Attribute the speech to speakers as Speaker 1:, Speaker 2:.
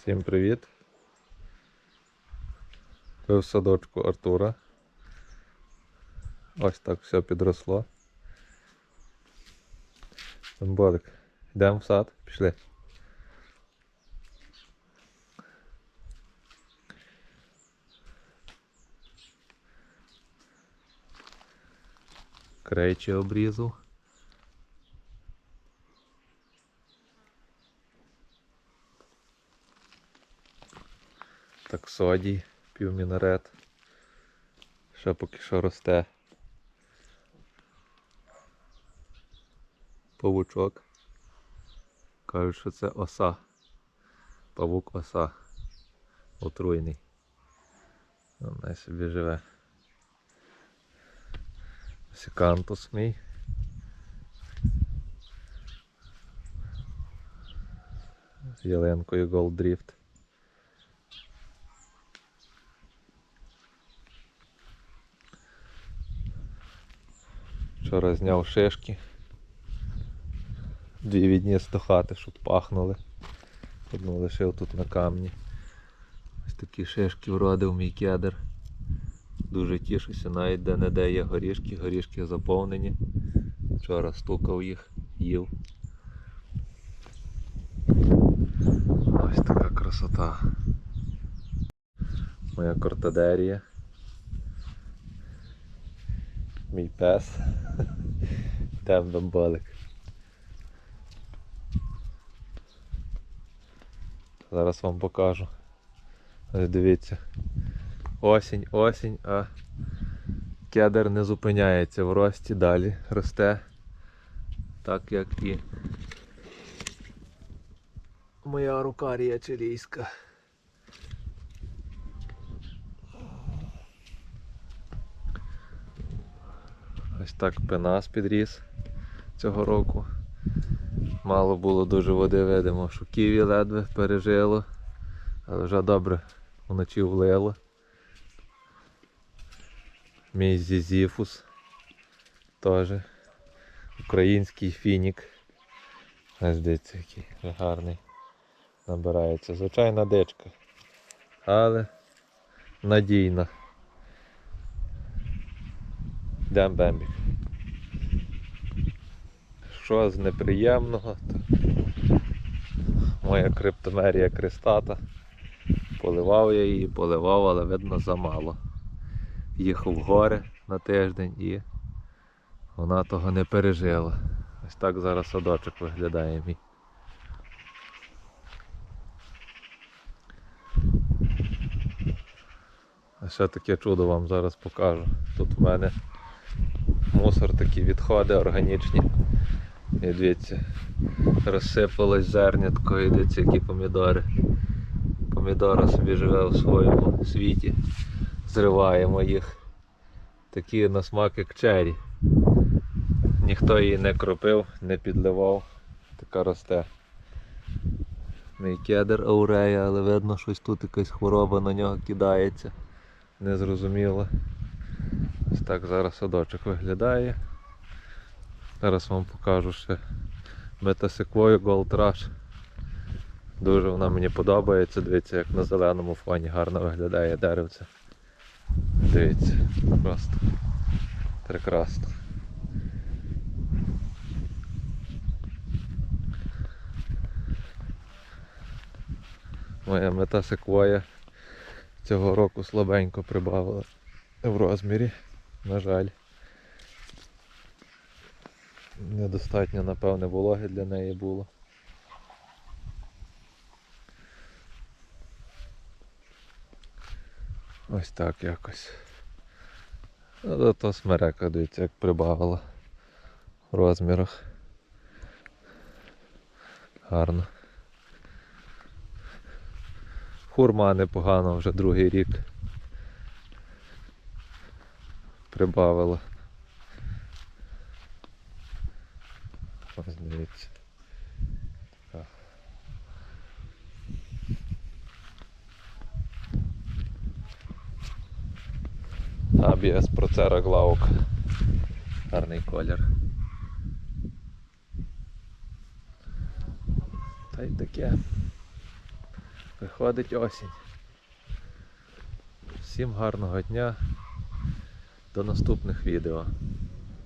Speaker 1: Всім привіт. Ви в садочку Артура. Ось так все підросло. Болик. Йдемо в сад, пішли. Крейчі обрізав. Таксодій, півмінарет. Ще поки що росте. Павучок. Кажуть, що це оса. Павук оса. Отруйний. Вона собі живе. Сікантус мій. З ялинкою Gold Drift. Вчора зняв шишки. Дві відніс до хати, щоб пахнули. Одну лишив тут на камні. Ось такі шишки вродив мій кедр. Дуже тішуся, навіть де не де є горішки, горішки заповнені. Вчора стукав їх, їв. Ось така красота. Моя кортадерія. Мій пес. Там бамболик. Зараз вам покажу. Ось дивіться. Осінь, осінь, а кедр не зупиняється в рості, далі росте. Так як і моя рукарія чилійська. Ось так пенас підріс цього року. Мало було дуже води видимо, що ківі ледве пережило, але вже добре вночі влило. Мій зізіфус теж. Український фінік. Ось дивіться, який гарний набирається. Звичайна дичка. Але надійна. Йдемо бембік. Що з неприємного, моя криптомерія кристата. Поливав я її, поливав, але видно замало. Їхав в гори на тиждень і вона того не пережила. Ось так зараз садочок виглядає мій. А ще таке чудо вам зараз покажу. Тут в мене мусор такі відходи органічні. І дивіться, розсипалось зернятко і дивіться, які помідори. Помідора собі живе у своєму світі. Зриваємо їх. Такі на смак як чері. Ніхто її не кропив, не підливав. Така росте. Мій кедр аурея, але видно, щось тут якась хвороба на нього кидається. Незрозуміло. Ось так зараз садочок виглядає. Зараз вам покажу ще метасеквою Gold Rush. Дуже вона мені подобається. Дивіться, як на зеленому фоні гарно виглядає деревце. Дивіться, просто прекрасно. Моя мета секвоя цього року слабенько прибавила в розмірі, на жаль. Недостатньо, напевне, вологи для неї було. Ось так якось. Ну, Зато смерека, дивіться, як прибавила в розмірах. Гарно. Хурма непогано вже другий рік. Прибавила. Ось дивіться. Так. Абіас процера глаук. Гарний колір. Та й таке. Приходить осінь. Всім гарного дня. До наступних відео.